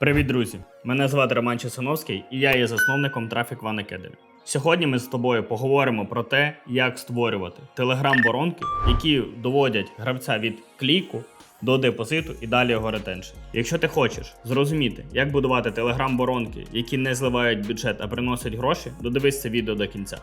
Привіт, друзі! Мене звати Роман Чесановський, і я є засновником Traffic One Academy. Сьогодні ми з тобою поговоримо про те, як створювати телеграм-воронки, які доводять гравця від кліку до депозиту і далі його ретеншн. Якщо ти хочеш зрозуміти, як будувати телеграм-воронки, які не зливають бюджет, а приносять гроші, додивись це відео до кінця.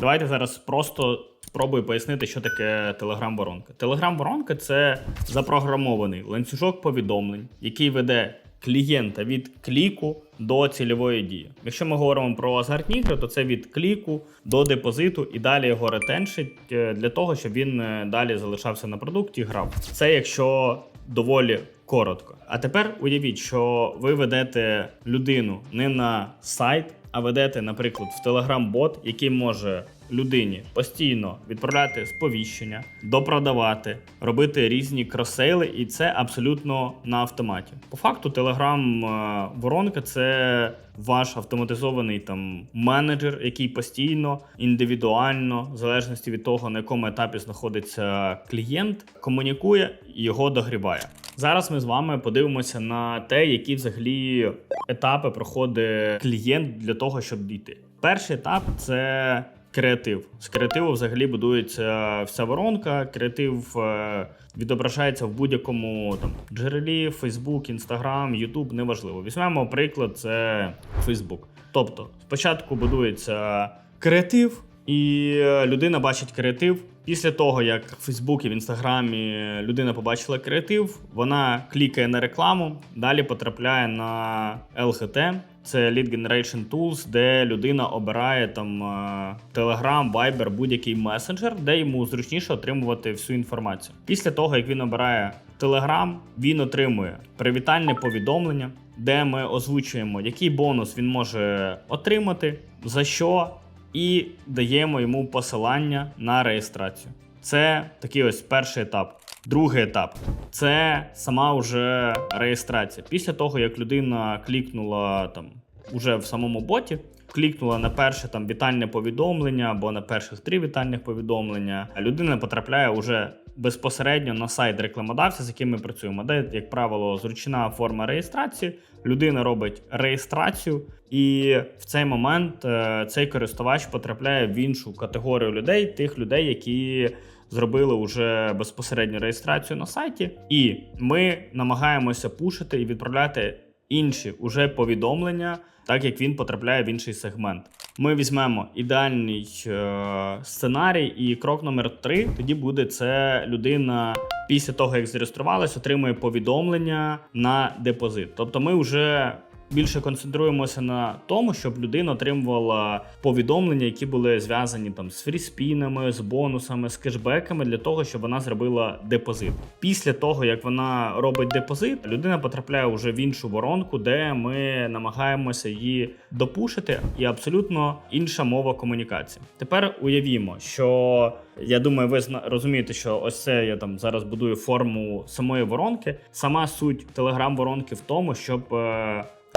Давайте зараз просто спробую пояснити, що таке телеграм-воронка. Телеграм-воронка це запрограмований ланцюжок повідомлень, який веде клієнта від кліку до цільової дії. Якщо ми говоримо про азартні ігри, то це від кліку до депозиту і далі його ретеншить е, для того, щоб він е, далі залишався на продукті грав. Це якщо доволі коротко. А тепер уявіть, що ви ведете людину не на сайт, а ведете, наприклад, в Telegram-бот, який може людині постійно відправляти сповіщення, допродавати, робити різні кросейли, і це абсолютно на автоматі. По факту, Telegram воронка це ваш автоматизований там менеджер, який постійно, індивідуально, в залежності від того, на якому етапі знаходиться клієнт, комунікує і його догріває. Зараз ми з вами подивимося на те, які взагалі етапи проходить клієнт для того, щоб дійти. Перший етап це креатив. З креативу взагалі будується вся воронка. Креатив е, відображається в будь-якому там джерелі, Facebook, Instagram, YouTube, неважливо. Візьмемо приклад, це Facebook. Тобто, спочатку будується креатив, і е, людина бачить креатив. Після того, як в Фейсбуці, в Інстаграмі людина побачила креатив, вона клікає на рекламу, далі потрапляє на LGT, це Lead Generation Tools, де людина обирає там е, Telegram, Viber, будь-який месенджер, де йому зручніше отримувати всю інформацію. Після того, як він обирає Telegram, він отримує привітальне повідомлення, де ми озвучуємо, який бонус він може отримати, за що і даємо йому посилання на реєстрацію. Це такий ось перший етап. Другий етап це сама вже реєстрація. Після того, як людина клікнула там уже в самому боті, клікнула на перше там вітальне повідомлення або на перших три вітальних повідомлення, людина потрапляє уже безпосередньо на сайт рекламодавця, з яким ми працюємо, де, як правило, зручна форма реєстрації. Людина робить реєстрацію, і в цей момент е, цей користувач потрапляє в іншу категорію людей, тих людей, які зробили вже безпосередньо реєстрацію на сайті, і ми намагаємося пушити і відправляти інші уже повідомлення, так як він потрапляє в інший сегмент. Ми візьмемо ідеальний е, сценарій, і крок номер три тоді буде це людина. Після того, як зареєструвалась, отримує повідомлення на депозит. Тобто ми вже більше концентруємося на тому, щоб людина отримувала повідомлення, які були зв'язані там з фріспінами, з бонусами, з кешбеками, для того, щоб вона зробила депозит. Після того, як вона робить депозит, людина потрапляє вже в іншу воронку, де ми намагаємося її допушити, і абсолютно інша мова комунікації. Тепер уявімо, що я думаю, ви розумієте, що ось це я там зараз будую форму самої воронки. Сама суть телеграм-воронки в тому, щоб.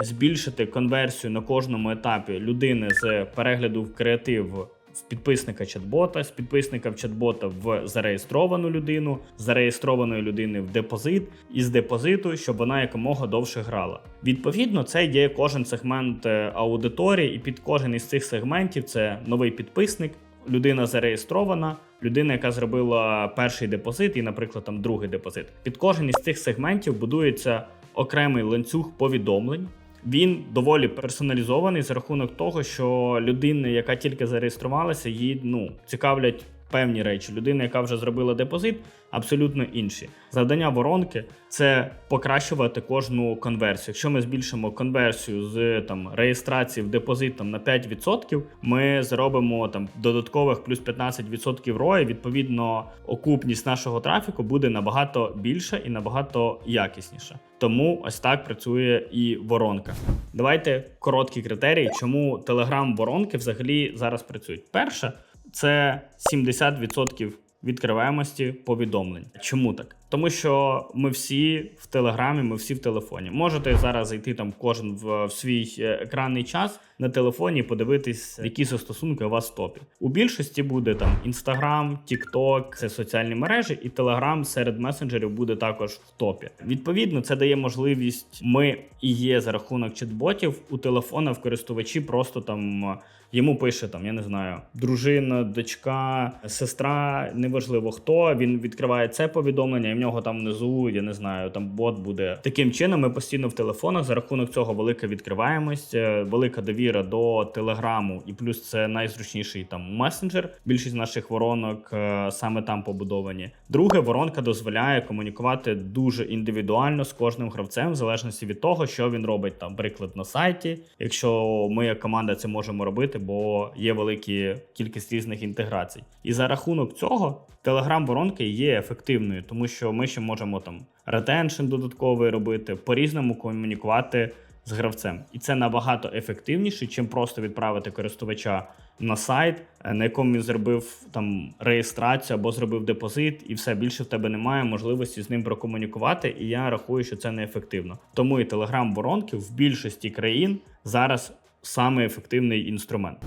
Збільшити конверсію на кожному етапі людини з перегляду в креатив в підписника чат-бота, з підписника в чат-бота в зареєстровану людину, з зареєстрованої людини в депозит, і з депозиту, щоб вона якомога довше грала. Відповідно, це є кожен сегмент е, аудиторії, і під кожен із цих сегментів це новий підписник, людина зареєстрована, людина, яка зробила перший депозит, і, наприклад, там другий депозит. Під кожен із цих сегментів будується окремий ланцюг повідомлень. Він доволі персоналізований за рахунок того, що людина, яка тільки зареєструвалася, її ну цікавлять певні речі. Людина, яка вже зробила депозит, абсолютно інші. Завдання воронки це покращувати кожну конверсію. Якщо ми збільшимо конверсію з там реєстрації в депозит там, на 5%, ми зробимо там додаткових плюс 15% ROI, Відповідно, окупність нашого трафіку буде набагато більша і набагато якісніша. Тому ось так працює і воронка. Давайте короткі критерії, чому телеграм-воронки взагалі зараз працюють. Перше, це 70% відкриваємості повідомлень. Чому так? Тому що ми всі в телеграмі, ми всі в телефоні. Можете зараз зайти там кожен в, в свій е, екранний час на телефоні подивитись, які застосунки у вас в топі. У більшості буде там Instagram, TikTok, це соціальні мережі, і Telegram серед месенджерів буде також в топі. Відповідно, це дає можливість. Ми і є за рахунок чат-ботів у телефонах користувачі просто там. е, Йому пише там, я не знаю, дружина, дочка, сестра, неважливо хто. Він відкриває це повідомлення, в нього там внизу, я не знаю, там бот буде. Таким чином, ми постійно в телефонах за рахунок цього велика відкриваємость, е, велика довіра до телеграму, і плюс це найзручніший там месенджер. Більшість наших воронок е, саме там побудовані. Друге, воронка дозволяє комунікувати дуже індивідуально з кожним гравцем, в залежності від того, що він робить там, приклад на сайті. Якщо ми як команда це можемо робити, бо є великі кількість різних інтеграцій. І за рахунок цього телеграм-воронки є ефективною, тому що ми ще можемо там ретеншн додатковий робити, по-різному комунікувати з гравцем. І це набагато ефективніше, чим просто відправити користувача на сайт, е, на якому він зробив там реєстрацію або зробив депозит, і все більше в тебе немає можливості з ним прокомунікувати. І я рахую, що це неефективно. Тому і телеграм-воронки в більшості країн зараз саме ефективний інструмент.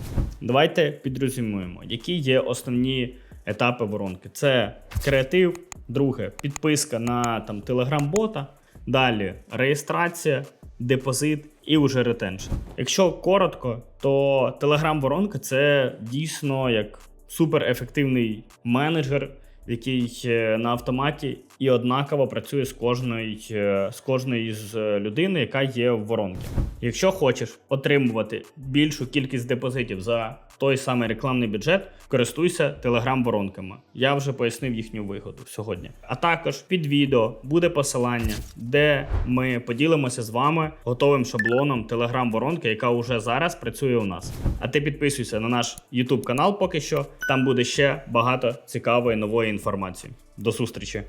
Давайте підрозуміємо, які є основні етапи воронки. Це креатив, друге підписка на там телеграм-бота, далі реєстрація, депозит і вже ретеншн. Якщо коротко, то телеграм-воронка це дійсно як суперефективний менеджер, який е, на автоматі і однаково працює з кожної е, з кожної з е, людини, яка є в воронці. Якщо хочеш отримувати більшу кількість депозитів за той самий рекламний бюджет, користуйся телеграм-воронками. Я вже пояснив їхню вигоду сьогодні. А також під відео буде посилання, де ми поділимося з вами готовим шаблоном телеграм-воронки, яка вже зараз працює у нас. А ти підписуйся на наш YouTube канал поки що. Там буде ще багато цікавої нової інформації. До зустрічі!